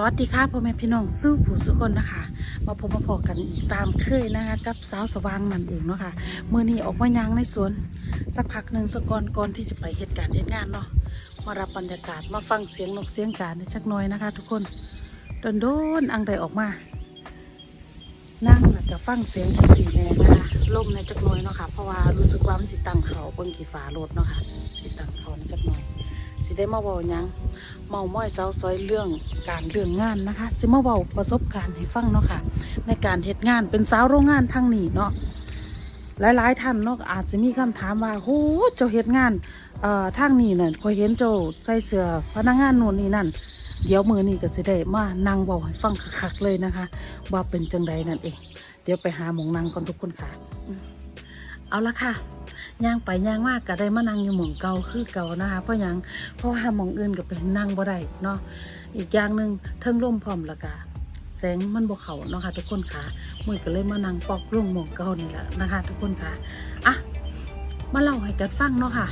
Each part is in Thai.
สวัสดีค่ะพ่อแม่พี่น้องสู้ผู้สุคนนะคะ มาพบมาพอกันอีกตามเคยนะคะ กับสาวสว่างนั่นเองเนาะค่ะมื่อนี้ออกมายางในสวน สักพักหนึ่งสักก่อนก่อนที่จะไปเหตุการณ์เหตุงานเนาะมารับบรรยากาศมาฟังเสียงนกเสียงกาในจักน้อยนะคะ ทุกคนโดนโดนอังใดออกมา นั่งแล้วก็ฟังเสียงแค่สีแน่นะคะลมในจักน้อยเนาะค่ะเพราะว่ารู้สึกว่ามันสิตังเขาบิ่งกี่ฝารถเนาะค่ะสิตังเขาในจักน้อยสิได้มาเว้าหยัง เมาม้อยสาวซอยเรื่องการเรื่องงานนะคะสิมาเว้าประสบการณ์ให้ฟังเนาะค่ะ ในการเฮ็ดงานเป็นสาวโรงงานทางนี้เนาะหลายๆท่านเนาะอาจจะมีคำถามว่าโหเจ้าเฮ็ดงานเอ่อทางนี้น่ะพอเห็นเจ้าใส่เสื้อพนักงานโน่นนี่นั่นเดี๋ยวมือนี้ก็สิได้มานั่งเว้าให้ฟังคักๆเลยนะคะ ว่าเป็นจังใดนั่นเอง เดี๋ยวไปหาหมองนั่งก่อนทุกคนค่ะ เอาละค่ะ ย่างไปย่างมากก็ได้มานั่งอยู่หม่องเก่าคือเก่านะคะเพราะยังเพราะว่าหม่องอื่นก็ไปนั่งบ่ได้เนาะอีกอย่างหนึ่งเทิงร่มพร้อมละกะแสงมันบ่เขาเนาะค่ะทุกคนค่ะมือก็เลยมานั่งปอกร่มหม่องเก่านี่แหละนะคะ ทุกคนค่ะอะมาเล่าให้กันฟังเนาะค่ะ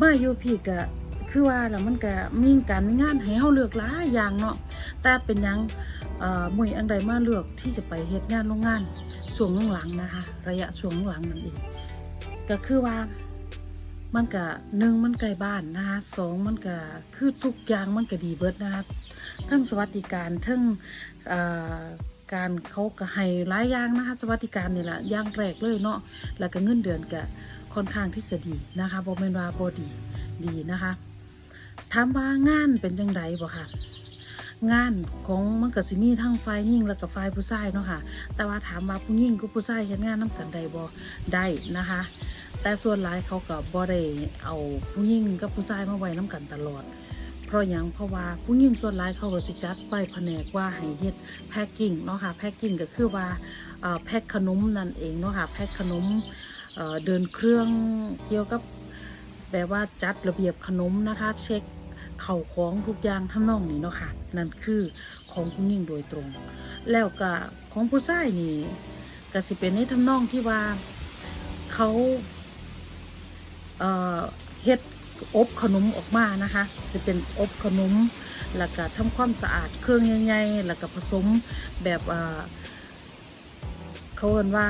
มาอยู่พี่ก็คือว่าแล้วมันก็มีการมีงานให้เฮาเลือกหลายอย่างเนาะแต่เป็นยังเอ่อมุยอันใดมาเลือกที่จะไปเฮ็ดงานโรงงานช่วงหลังนะคะ ระยะช่วงหลังนั่นเอง ก็คือว่ามันก็หนึ่งมันใกล้บ้านนะคะสองมันก็คือทุกอย่างมันก็ดีเบิดนะคะทั้งสวัสดิการทั้งการเขาก็ให้หลายอย่างนะคะสวัสดิการนี่แหละอย่างแรกเลยเนาะแล้วก็เงินเดือนก็ค่อนข้างที่จะดีนะคะบ่แม่นว่าบ่ดีดีนะคะถามว่างานเป็นจังไดบ่ค่ะ งานของมันก็สิมีทั้งฝ่ายหญิงแล้วก็ฝ่ายผู้ชายเนาะค่ะ แต่ว่าถามว่าผู้หญิงกับผู้ชายเฮ็ดงานนํกันได้บ่ได้นะคะ แต่ส่วนหลายเขาก็บ่ได้เอาผู้หญิงกับผู้ชายมาไว้นํกันตลอด เพราะหยังเพราะว่าผู้หญิงส่วนหลายเขาก็สิจัดไปแผนกว่าให้เฮ็ดแพ็คกิ้งเนาะค่ะแพ็คกิ้งก็คือว่าแพ็คขนมนั่นเองเนาะค่ะแพ็คขนมเเดินเครื่องเกี่ยวกับแบบว่าจัดระเบียบขนมนะคะ เช็ค เข่าของทุกอย่างทำนองนี้เนาะค่ะ นั่นคือของผู้หญิงโดยตรง แล้วก็ของผู้ชายนี่ก็สิเป็นในทำนองที่ว่าเขาเอ่อเฮ็ดอบขนมออกมานะคะ จะเป็นอบขนม แล้วก็ทำความสะอาดเครื่องใหญ่ๆแล้วก็ผสมแบบ เอ่อเขาเรียกว่า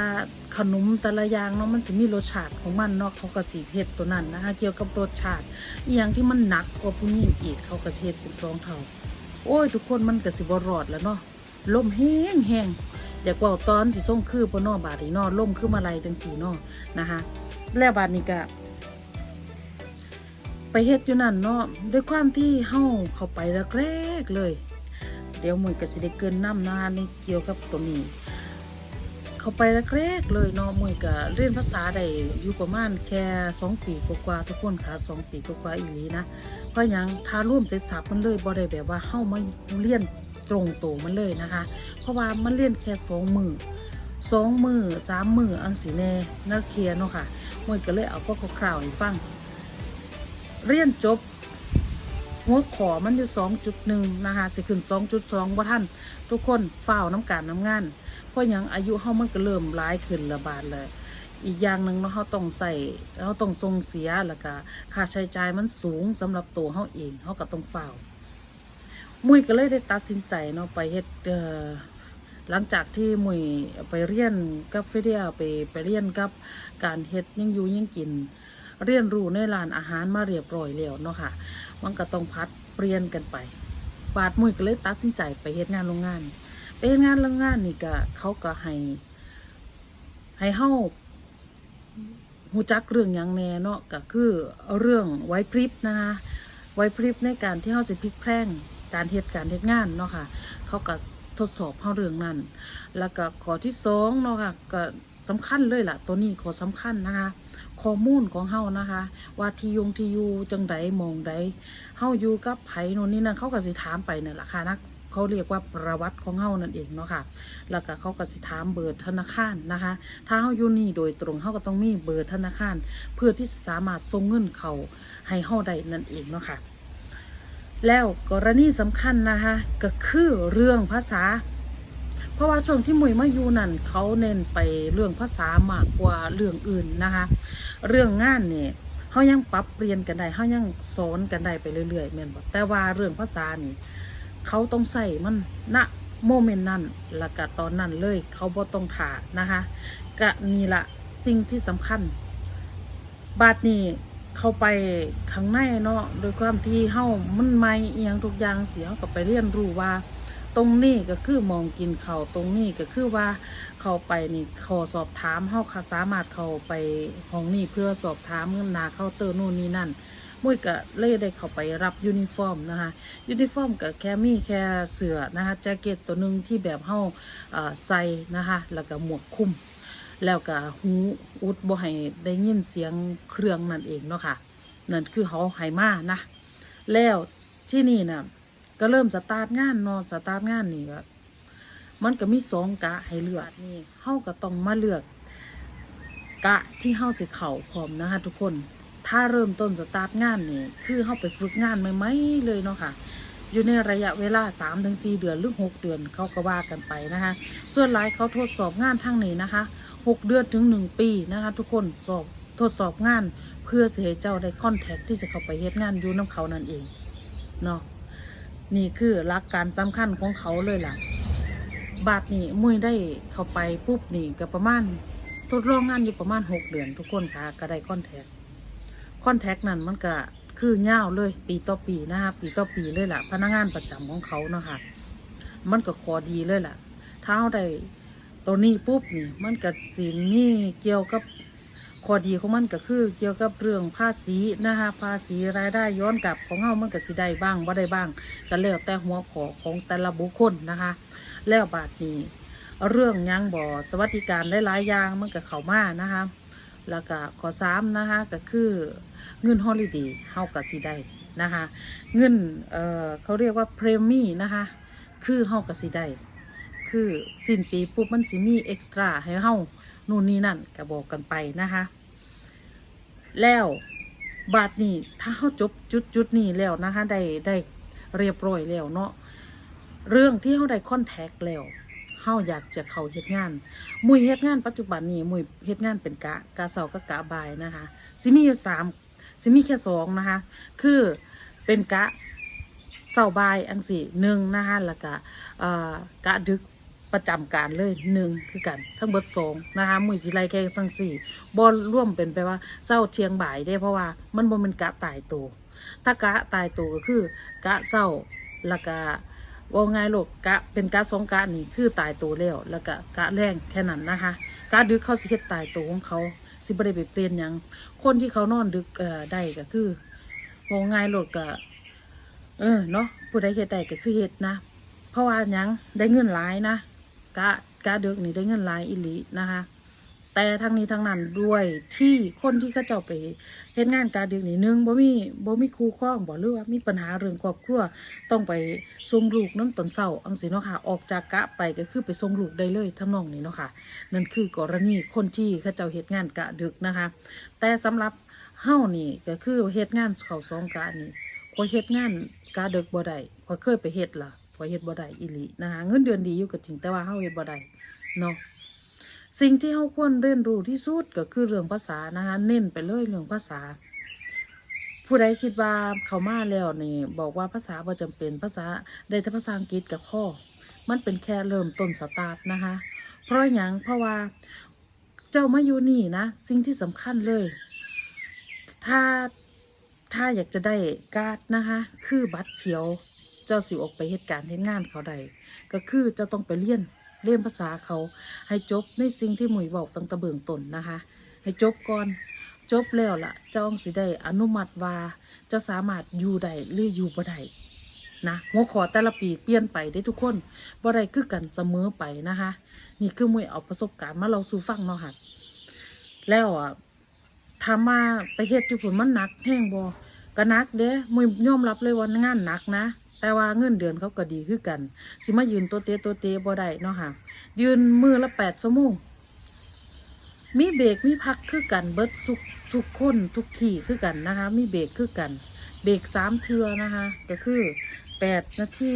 ขนมแต่ละอย่างเนาะมันสิมีรสชาติของมันเนาะเขาก็สีเฮ็ดตัวนั้นนะคะเกี่ยวกับรสชาติอย่างที่มันหนักกว่าผู้หญิงอีกเขาก็เฮ็ดเป็นสองเท่า โอ้ย ทุกคนมันก็สิบรอดแล้วเนาะลมแห้งแห้งอยากว่าตอนสิส่งคือบ่นอบาดนีนอลมคือมาลายจังสีนอนะคะ แล้วบาดนี้ก็ไปเฮ็ดอยู่นั่นเนาะด้วยความที่เฮาเข้าไปแรกๆเลย เดี๋ยวมือก็สิได้เกินน้ำนาในเกี่ยวกับตัวนี้ เข้าไปแรกๆเลยเนาะมือก็เรียนภาษาได้อยู่ประมาณแค่สองปีกว่าๆทุกคนค่ะสองปีกว่าๆอีหลีนะเพราะยังทาร่วมเสร็จสับมันเลยบ่ได้แบบว่าเข้ามาเรียนตรงตัวมันเลยนะคะ เพราะว่ามันเรียนแค่สองมือสองมือสามมืออังสีแน่นักเรียนเนาะค่ะมวยก็เลยเอาพวกคร่าวๆให้ฟัง เรียนจบหัวขอมันอยู่สองจุดหนึ่งนะคะสิขึ้นสองจุดสองว่าท่าน ทุกคนเฝ้าน้ำการน้ำงาน เพราะยังอายุเฮามันก็เริ่มร้ายขึ้นระบาดเลยอีกอย่างหนึ่งเนาะเขาต้องใส่เขาต้องทรงเสียแล้วก็ค่าใช้จ่ายมันสูงสำหรับตัวเขาเองเขาก็ต้องเฝ้ามุยก็เลยได้ตัดสินใจเนาะไปเฮ็ดหลังจากที่มุยไปเรียนกับเฟเดียไปไปเรียนกับการเฮ็ดยังอยู่ยังกิน เรียนรู้ในร้านอาหารมาเรียบร้อยแล้วเนาะค่ะ มันก็ต้องพัดเปลี่ยนกันไป บาดมุยก็เลยตัดสินใจไปเฮ็ดงานโรงงาน ไปเฮ็ดงานโรงงานนี่ก็เขาก็ให้ให้เฮาหูจักเรื่องหยังแน่เนาะก็คือเรื่องไว้พริบนะคะไว้พริบในการที่เฮาสิพลิกแพลงการเฮ็ดการเฮ็ดงานเนาะค่ะ เขาก็ทดสอบเฮาเรื่องนั้น แล้วก็ข้อที่สองเนาะค่ะก็สำคัญเลยล่ะ ตัวนี้ข้อสำคัญนะคะข้อมูลของเฮานะคะ ว่าที่ยงที่อยู่จังใดมองใดเฮาอยู่กับไผโน่นนี่นั่นเขาก็สิถามไปนั่นล่ะค่ะนะ เขาเรียกว่าประวัติของเฮานั่นเองเนาะค่ะ แล้วก็เขาก็สิถามเบอร์ธนาคารนะคะ ถ้าเฮาอยู่นี่โดยตรงเฮาก็ต้องมีเบอร์ธนาคาร เพื่อที่สามารถส่งเงินเขาให้เฮาได้นั่นเองเนาะค่ะ แล้วกรณีสำคัญนะคะก็คือเรื่องภาษา เพราะว่าช่วงที่มุยมาอยู่นั่นเขาเน้นไปเรื่องภาษามากกว่าเรื่องอื่นนะคะ เรื่องงานเนี่ยเขายังปรับเปลี่ยนกันได้เขายังสอนกันได้ไปเรื่อยๆแม่นบอกแต่ว่าเรื่องภาษานี่ เขาต้องใส่มันณโมเมนต์นั้นแล้วก็ตอนนั้นเลยเขาบ่ต้องขาดนะคะกะนี่ละสิ่งที่สำคัญ บาดนี้เข้าไปข้างในเนาะโดยความที่เฮามันใหม่เอียงทุกอย่างเสียก็ไปเรียนรู้ว่า ตรงนี้ก็คือมองกินเขาตรงนี้ก็คือว่าเข้าไปนี่ขอสอบถามเฮาค่ะสามารถเข้าไปห้องนี้เพื่อสอบถามเงินนาเคาน์เตอร์นู่นนี่นั่น มุ้ยก็เลยได้เข้าไปรับยูนิฟอร์มนะคะยูนิฟอร์มก็แค่มีแค่เสื้อนะคะแจ็คเก็ตตัวหนึ่งที่แบบเฮาเอ่อใส่นะคะแล้วก็หมวกคลุมแล้วก็หูอุดบ่ให้ได้ยินเสียงเครื่องนั่นเองเนาะค่ะนั่นคือเขาให้มานะ แล้วที่นี่น่ะก็เริ่มสตาร์ทงานเนาะสตาร์ทงานนี่ก็มันก็มีสองกะให้เลือกนี่เฮาก็ต้องมาเลือกกะที่เฮาสิเข้าพร้อมนะคะทุกคน ถ้าเริ่มต้นสตาร์ทงานนี่คือเฮาไปฝึกงานใหม่ๆเลยเนาะค่ะ อยู่ในระยะเวลา 3-4 เดือนหรือ 6 เดือนเขาก็ว่ากันไปนะคะ ส่วนหลายเขาทดสอบงานทางนี้นะคะ 6 เดือนถึง 1 ปีนะคะ ทุกคนสอบทดสอบงานเพื่อเสิให้เจ้าได้คอนแทคที่จะเข้าไปเฮ็ดงานอยู่น้ำเขานั่นเองเนาะนี่คือหลักการสำคัญของเขาเลยล่ะ บาทนี่มุ้ยได้เข้าไปปุ๊บนี่ก็ประมาณทดลองงานอยู่ประมาณ 6 เดือน ทุกคนค่ะก็ได้คอนแทค คอนแทคนั่นมันก็คือยาวเลย ปีต่อปีนะคะปีต่อปีเลยล่ะ พนักงานประจำของเขาเนาะค่ะ มันก็ขอดีเลยล่ะถ้าเราได้ตัวนี้ปุ๊บนี่มันก็สิมีเกี่ยวกับขอดีของมันก็คือ เกี่ยวกับเรื่องภาษีนะคะภาษีรายได้ย้อนกลับของเรามันก็สิได้บ้างบ่าได้บ้างก็แล้วแต่หัวขอของแต่ละบุคคลนะคะ แล้วบาทนี้ เรื่องยังบ่อสวัสดิการหลายๆอย่างมันก็เข้ามานะคะ แล้วก็ข้อสามนะคะก็คือเงินฮอลิเดย์เฮากับสิได้นะคะเงินเอ่อเขาเรียกว่าเพรมี่นะคะคือเฮากับสิได้คือสิ้นปีปุ๊บมันสิมีเอ็กซ์ตร้าให้เฮานู่นนี่นั่นก็บอกกันไปนะคะแล้วบาทนี้ถ้าเฮาจบจุดจุดนี้แล้วนะคะได้ได้เรียบร้อยแล้วเนาะเรื่องที่เฮาได้คอนแทคแล้ว เฮาอยากจะเข้าเฮ็ดงานมุยเฮ็ดงานปัจจุบันนี้มุยเฮ็ดงานเป็นกะกะเสากับกะบายนะคะสิมีอยู่สามสิมีแค่สองนะคะ คือเป็นกะเสาบายอังสิหนึ่งนะคะแล้วก็กะดึกประจำการเลยหนึ่งคือกันทั้งเบิดสองนะคะมุยสิไลแค่สังสี่บอลร่วมเป็นไปว่าเศร้าเทียงบ่ายได้เพราะว่ามันบ่เป็นกะตายตัวถ้ากะตายตัวก็คือกะเศร้าแล้วก็ ว่าไงลูกกะเป็นกะสองกะนี่คือตายตัวแล้วแล้วก็กะแรงแค่นั้นนะคะกะดึกเขาสิเฮ็ดตายตัวของเขาสิบ่ได้ไปเปลี่ยนหยังคนที่เขานอนดึกเอ่อได้ก็คือว่าไงลูกก็เออเนาะผู้ใดเฮ็ดได้ก็คือเฮ็ดนะ เพราะว่าหยังได้เงินหลายนะกะกะดึกนี่ได้เงินหลายอีหลีนะคะแต่ทั้งนี้ทั้งนั้นด้วยที่คนที่เขาเจ้าไป เฮ็ดงานการดึกนี่หนึงบ่มีบ่มีครูข้องบ่หรือว่ามีปัญหาเรื่องครอบครัวต้องไปส่งลูกน้ำตอนเศร้าอังสิเนาะค่ะ ออกจากกะไปก็คือไปส่งลูกได้เลยทำนองนี้เนาะค่ะ นั่นคือกรณีคนที่เขาเจ้าเฮ็ดงานกะดึกนะคะ แต่สำหรับเฮานี่ก็คือเฮ็ดงานเขาสองกะนี่พอเฮ็ดงานกะดึกบ่ได้พอเคยไปเฮ็ดล่ะพอเฮ็ดบ่ได้อีหลีนะคะเงินเดือนดีอยู่ก็จริงแต่ว่าเฮาเฮ็ดบ่ได้เนาะ สิ่งที่เฮาควรเรียนรู้ที่สุดก็คือเรื่องภาษานะคะเน้นไปเลยเรื่องภาษา ผู้ใดคิดว่าเขามาแล้วนี่บอกว่าภาษาบ่จำเป็นภาษาได้แต่ภาษาอังกฤษกับพ่อมันเป็นแค่เริ่มต้นสตาร์ทนะคะ เพราะหยังเพราะว่าเจ้ามาอยู่นี่นะสิ่งที่สำคัญเลย ถ้าถ้าอยากจะได้การ์ดนะคะ คือบัตรเขียว เจ้าสิออกไปเหตุการณ์เหตุงานเขาใดก็คือเจ้าต้องไปเรียน เรียนภาษาเขา ให้จบในสิ่งที่หมวยบอกตั้งแต่เบื้องต้นนะคะ ให้จบก่อนจบแล้วล่ะเจ้าสิได้อนุมัติว่าจ้าสามารถอยู่ได้หรืออยู่บ่ได้นะหัวขอแต่ละปีเปลี่ยนไปได้ทุกคนบ่ได้คือกันเสมอไปนะคะ นี่คือมวยเอาประสบการณ์มาเราสู่ฟังเนาะค่ะแล้วอะถามมาไปเฮ็ดอยู่ผลมันหนักแห้งบ่ก็นักเด้มวยยอมรับเลยว่างานหนักนะ แต่ว่าเงินเดือนเขาก็ดีคือกัน สิมายืนตัวเตะตัวเตะบ่ได้เนาะค่ะ ยืนมือละแปดชั่วโมงมีเบรกมีพักคือกันเบิดทุกทุกคนทุกที่คือกันนะคะ มีเบรกคือกัน เบรกสามเทือนะคะ ก็คือแปดนาที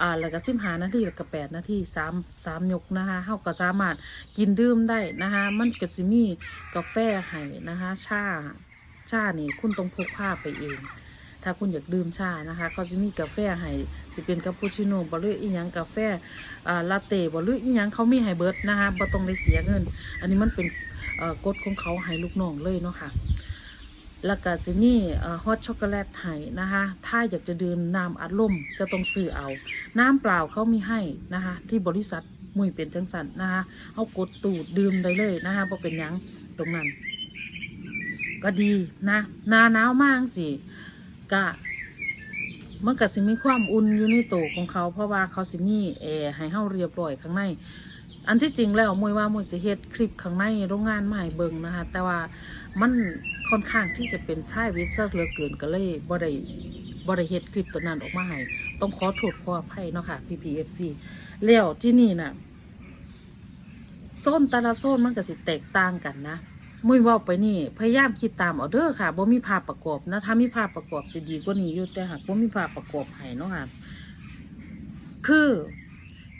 อ่าแล้วก็สิบหานาทีแล้วก็แปดนาทีสามสามยกนะคะเฮาก็สามารถกินดื่มได้นะคะ มันก็สิมีกาแฟให้นะคะ ชาชานี่คุณต้องพกพาไปเอง ถ้าคุณอยากดื่มชานะคะ เขาจะมีกาแฟให้สิเป็นคาปูชิโน่บ่หรืออีหยังกาแฟลาเต้บ่หรืออีหยังเขามีให้เบิร์ดนะคะบ่ต้องได้เสียเงิน อันนี้มันเป็นกฎของเขาให้ลูกน้องเลยเนาะค่ะแล้วก็สิมีฮอตช็อกโกแลตให้นะคะ ถ้าอยากจะดื่มน้ำอัดลมจะต้องซื้อเอา น้ำเปล่าเขามีให้นะคะ ที่บริษัทมุ่ยเป็นจังสันนะคะ เอากดตูดดื่มได้เลยนะคะเพอเป็นยังตรงนั้น ก็ดีนะ นาหนาวมากสิ กะมันก็สิมีความอุ่นอยู่ในตัวของเขา เพราะว่าเขาสิมีแอร์ให้เฮาเรียบร้อยข้างใน อันที่จริงแล้วมวยว่ามวยสิเฮ็ดคลิปข้างในโรงงานใหม่เบิงนะคะ แต่ว่ามันค่อนข้างที่จะเป็น private ซะเหลือเกินก็เลยบ่ได้บ่ได้เฮ็ดคลิปตัวนั้นออกมาให้ต้องขอโทษขออภัยเนาะค่ะ PPFC แล้วที่นี่น่ะโซนแต่ละโซนมันก็สิแตกต่างกันนะ มุ้ยว่าไปนี่ พยายามคิดตามเอาเด้อค่ะบ่มีภาพประกอบนะ ถ้ามีภาพประกอบสิดีกว่านี้อยู่แต่หากบ่มีภาพประกอบให้เนาะค่ะ คือ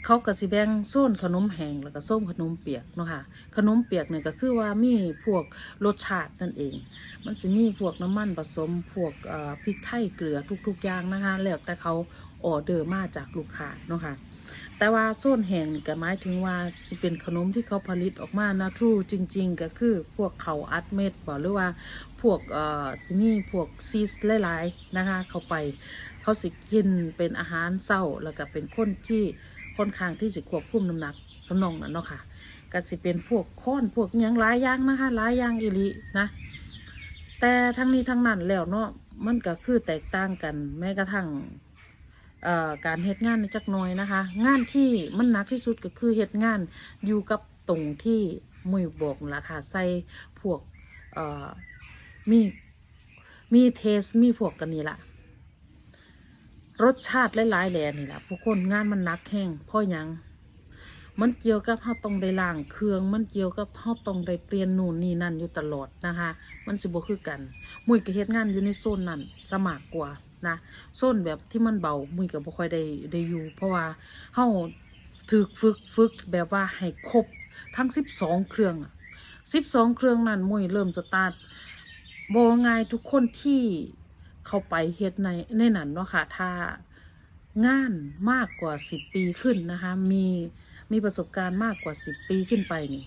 เขาก็สิแบ่งโซนขนมแห้งแล้วก็ส้มขนมเปียกเนาะค่ะ ขนมเปียกเนี่ยก็คือว่ามีพวกรสชาตินั่นเอง มันสิมีพวกน้ำมันผสมพวกเอ่อพริกไทยเกลือทุกๆอย่างนะคะ แล้วแต่เขาออเดอร์มาจากลูกค้าเนาะค่ะ แต่ว่าโซนแห้งนี่ก็หมายถึงว่าสิเป็นขนมที่เขาผลิตออกมานะทรูจริง ๆ ก็คือพวกเขาอัดเม็ดบ่หรือว่าพวกเอ่อสิมี่พวกซีสหลายๆนะคะ เข้าไปเขาสิกินเป็นอาหารเศร้าแล้วก็เป็นคนที่ค่อนข้างที่จะควบคุมน้ำหนักน้ำนองนั่นเนาะค่ะก็สิเป็นพวกค้อนพวกยังหลายอย่างนะคะหลายอย่างอีลีนะแต่ทั้งนี้ทั้งนั้นแล้วเนาะมันก็คือแตกต่างกันแม้กระทั่ง เอ่อการเฮ็ดงานในจักหน่อยนะคะ งานที่มันหนักที่สุดก็คือเฮ็ดงานอยู่กับตรงที่มุยบอกล่ะค่ะใส่พวกเอ่อมีมีเทสมีพวกกันนี่ล่ะรสชาติหลายๆแหล่นี่แหละผู้คนงานมันหนักแห้งเพราะยังมันเกี่ยวกับเฮาต้องได้ล้างเครื่อง มันเกี่ยวกับเฮาต้องได้เปลี่ยนนู่นนี่นั่นอยู่ตลอดนะคะ มันสิบ่คือกัน มุ้ยก็เฮ็ดงานอยู่ในโซนนั้นสมากกว่า นะโซนแบบที่มันเบามุ้ยก็บ่ค่อยได้ได้อยู่ เพราะว่าเฮาถึกฝึกฝึกแบบว่าให้ครบทั้ง12เครื่อง12เครื่องนั้นมุ้ยเริ่มสตาร์ทบ่ง่ายทุกคนที่เข้าไปเฮ็ดในในนั้นเนาะค่ะถ้างานมากกว่า10ปีขึ้นนะคะ มีมีประสบการณ์มากกว่า10ปีขึ้นไปนี่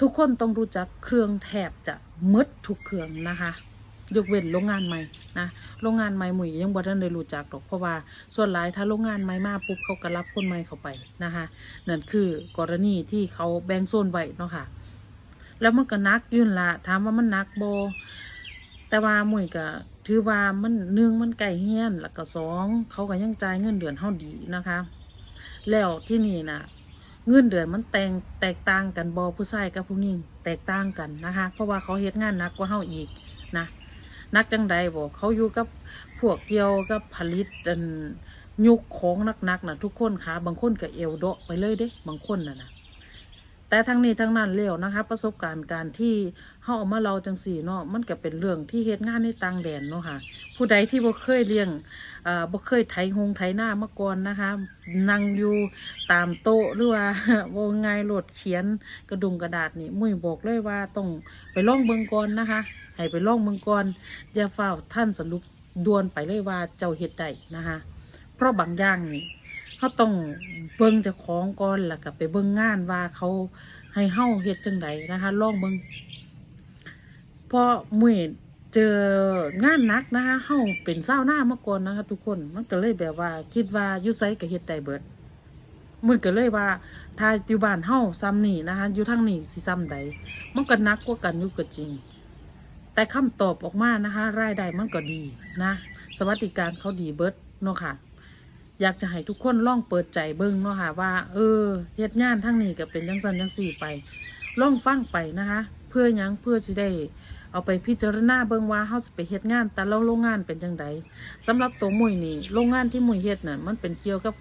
ทุกคนต้องรู้จักเครื่องแทบจะหมดทุกเครื่องนะคะ ยกเว้นโรงงานใหม่นะโรงงานใหม่หมุยยังบ่ทันได้รู้จักหรอกเพราะว่าส่วนหลายถ้าโรงงานใหม่มาปุ๊บเขาก็รับคนใหม่เข้าไปนะคะนั่นคือกรณีที่เขาแบ่งโซนไว้เนาะค่ะ แล้วมันก็นักยุ่นละถามว่ามันนักโบแต่ว่าหมุยก็ถือว่ามันหนึ่งมันไก่เฮี้ยนแล้วก็สองเขาก็ยังจ่ายเงินเดือนเท่าดีนะคะ แล้วที่นี่นะเงินเดือนมันแตงแตกต่างกันบอผู้ชายกับผู้หญิงแตกต่างกันนะคะ เพราะว่าเขาเฮ็ดงานหนักกว่าเฮาอีก นักจังใดบอกเขาอยู่กับพวกเกี่ยวกับผลิตอันยุกของนักๆนะทุกคนค่ะบางคนก็เอวโดะไปเลยเด้ บางคนน่ะนะ แต่ทั้งนี้ทั้งนั้นแล้วนะคะ ประสบการณ์การที่เฮาเอามาเราจังสี่เนาะมันก็เป็นเรื่องที่เฮ็ดงานในต่างแดนเนาะค่ะ ผู้ใดที่บ่เคยเลี้ยงอ่าบ่เคยไถหงไถหน้ามาก่อนนะคะนั่งอยู่ตามโต๊ะหรือว่าว่าง่ายโหลดเขียนกระดุงกระดาษนี่มุ้ยบอกเลยว่าต้องไปล่องเบิงก่อนนะคะให้ไปล่องเบิงก่อนอย่าเฝ้าท่านสรุปด่วนไปเลยว่าเจ้าเฮ็ดได้นะคะ เพราะบางอย่างนี่ เขาต้องเบิ่งเจ้าของก่อนแล้วก็ไปเบิ่งงานว่าเขาให้เฮาเฮ็ดจังไดนะคะลองเบิ่งพราะมุ้ยเจองานนักนะคะเฮาเป็นเศร้าหน้ามาก่อนนะคะ ทุกคนมันก็เลยแบบว่า คิดว่ายุไซก็เฮ็ดได้เบิดมันก็เลยว่าถ้าอยู่บ้านเฮาซ้ำนี่นะคะอยู่ทางนี่สิซ้ำใดมันก็นักกว่ากันอยู่ก็จริง แต่คำตอบออกมานะคะ รายได้มันก็ดีนะ สวัสดิการเขาดีเบิดเนาะค่ะ อยากจะให้ทุกคนลองเปิดใจเบิ่งเนาะค่ะว่า เออเฮ็ดงานทั้งนี้ก็เป็นจังซันจังสี่ไปลองฟังไปนะคะ เพื่อยังเพื่อสิได้เอาไปพิจารณาเบิ่งว่าเฮาสิไปเฮ็ดงานแต่ละโรงงานเป็นจังไดสำหรับตัวมุยนี่โรงงานที่มุยเฮ็ดน่ะมันเป็นเกี่ยวกับ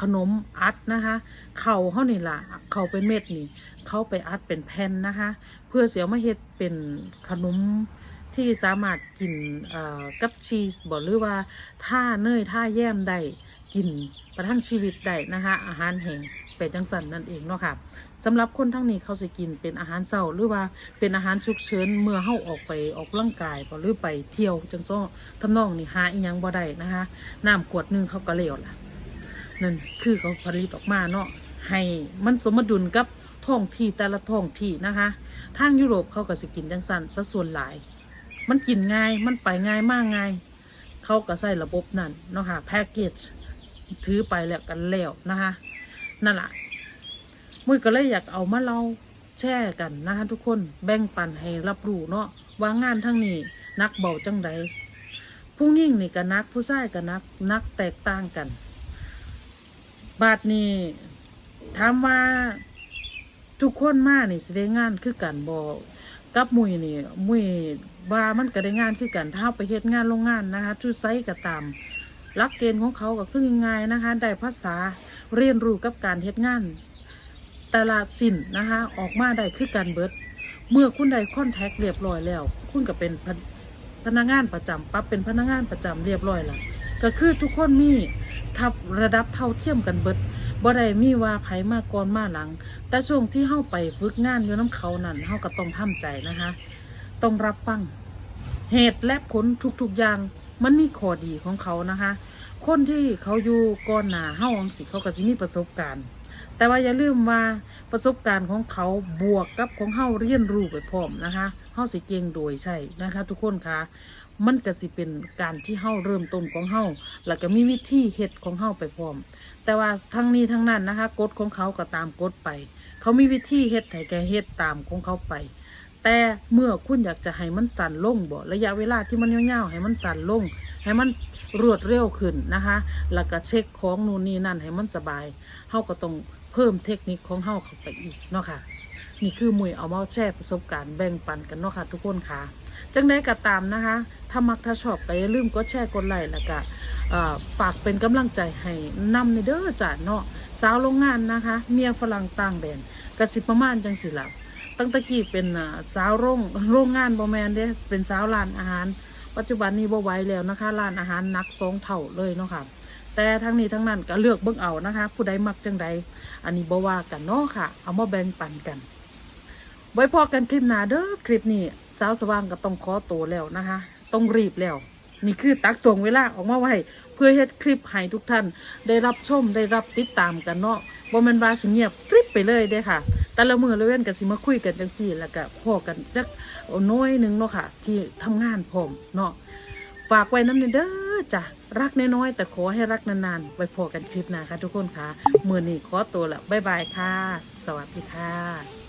ขนมอัดนะคะเข่าเฮานี่ล่ะเข่าเป็นเม็ดนี่เขาไปอัดเป็นแผ่นนะคะ เพื่อเสียวมาเฮ็ดเป็นขนมที่สามารถกินกับชีสบ่หรือว่าท่าเนยท่าแยมได้ กินประทังชีวิตได้นะคะอาหารแห้งเป็นจังสันนั่นเองเนาะค่ะสำหรับคนทั้งนี้เขาจะกินเป็นอาหารเช้าหรือว่าเป็นอาหารฉุกเฉินเมื่อเฮาออกไปออกกำลังกายหรือไปเที่ยวจังซ้อทำนองนี่หาอีหยังบ่ได้นะคะน้ำขวดนึงเขาก็เลวล่ะนั่นคือเขาผลิตออกมาเนาะให้มันสมดุลกับท้องที่แต่ละท้องที่นะคะทางยุโรปเขาก็สิกินจังสันซะส่วนหลาย มันกินง่ายมันไปง่ายมากง่ายเขาก็ใส่ระบบนั่นเนาะค่ะแพ็กเกจ ถือไปแล้วกันแล้วนะคะนั่นแหละมุ้ยก็เลยอยากเอามาเล่าแช่กันนะคะทุกคนแบ่งปันให้รับรู้เนาะว่างานทั้งนี้นักเบาจังใดผู้ยิ่งนี่ก็นักผู้ชายก็นักนักแตกต่างกัน บาทนี้ถามว่าทุกคนมานี่สิได้งานคือกันบอกับมุยนี่มุยว่ามันก็ได้งานคือกันถ้าไปเฮ็ดงานโรงงานนะคะทุกไซต์ก็ตาม ลักเกณฑ์ของเขาก็คือง่ายๆนะคะ ได้ภาษาเรียนรู้กับการเฮ็ดงาน ตลาดสินนะคะ ออกมาได้คือกันเบิด เมื่อคุณได้คอนแทคเรียบร้อยแล้ว คุณก็เป็นพนพนักงานประจำปั๊บเป็นพนักงานประจำเรียบร้อยล้วก็คือทุกคนมีทับระดับเท่าเทียมกันเบิดบ่ได้มีว่าไผมมาก่อนมาหลัง แต่ช่วงที่เฮาไปฝึกงานอยู่น้ำเขานั่นเฮาก็ต้องทำใจนะคะ ต้องรับฟังเหตุและผลทุกๆอย่าง มันมีข้อดีของเขานะคะ คนที่เขาอยู่ก่อนหน้าเฮ้าจังสิเขาก็สิมีประสบการณ์ แต่ว่าอย่าลืมว่าประสบการณ์ของเขาบวกกับของเฮ้าเรียนรู้ไปพร้อมนะคะเฮ้าสิเก่งโดยใช่นะคะ ทุกคนคะมันก็สิเป็นการที่เฮ้าเริ่มต้นของเฮ้าแล้วก็มีวิธีเฮ็ดของเฮ้าไปพร้อม แต่ว่าทั้งนี้ทั้งนั้นนะคะกฎของเขาก็ตามกฎไป เขามีวิธีเฮ็ดให้แกเฮ็ดตามของเขาไป แต่เมื่อคุณอยากจะให้มันสั่นลงบ่ระยะเวลาที่มันยาวๆให้มันสั่นลง ให้มันรวดเร็วขึ้นนะคะ แล้วก็เช็คของนู่นนี่นั่นให้มันสบายเฮาก็ต้องเพิ่มเทคนิคของเฮาเข้าไปอีกเนาะค่ะนี่คือมวยเอามาแชร์ประสบการณ์แบ่งปันกันเนาะค่ะทุกคนค่ะจังได้ก็ตามนะคะ ถ้ามักถ้าชอบก็อย่าลืมกดแชร์กดไลค์แล้วก็ฝากเป็นกำลังใจให้นำในเด้อจ้าเนาะสาวโรงงานนะคะ เมียฝรั่งต่างแดนกสิประมาณจังสิละ ตั้งแตะกี้เป็นสาวโรงโรงงานบอแมนเด้เป็นสาวร้านอาหาร ปัจจุบันนี้บ่ไหวแล้วนะคะร้านอาหารนักสองเท่าเลยเนาะค่ะแต่ทั้งนี้ทั้งนั้นก็เลือกเบิ่งเอานะคะ ผู้ใดมักจังใดอันนี้บ่ว่ากันเนาะค่ะ เอามาแบ่งปันกัน ไว้พอกันคลิปหน้าเด้อคลิปนี้สาวสว่างก็ต้องขอตัวแล้วนะคะ ต้องรีบแล้ว นี่คือตักตวงเวลาออกมาไว้เพื่อเฮ็ดคลิปให้ทุกท่าน ได้รับชมได้รับติดตามกันเนาะบ่แม่นว่าสิเงียบกริบไปเลยเด้ค่ะ แต่ละมือละเว้นก็สิมาคุยกันจังซี่แล้วก็พอกันจักน้อยหนึงเนาะค่ะ ที่ทำงานพร้อมเนาะฝากไว้น้ำเด้อจ้ะรักน้อยๆแต่ขอให้รักนานๆไว้พอกันคลิปหน้าค่ะทุกคนค่ะมื้อนี้ขอตัวละบ๊ายบายค่ะ สวัสดีค่ะ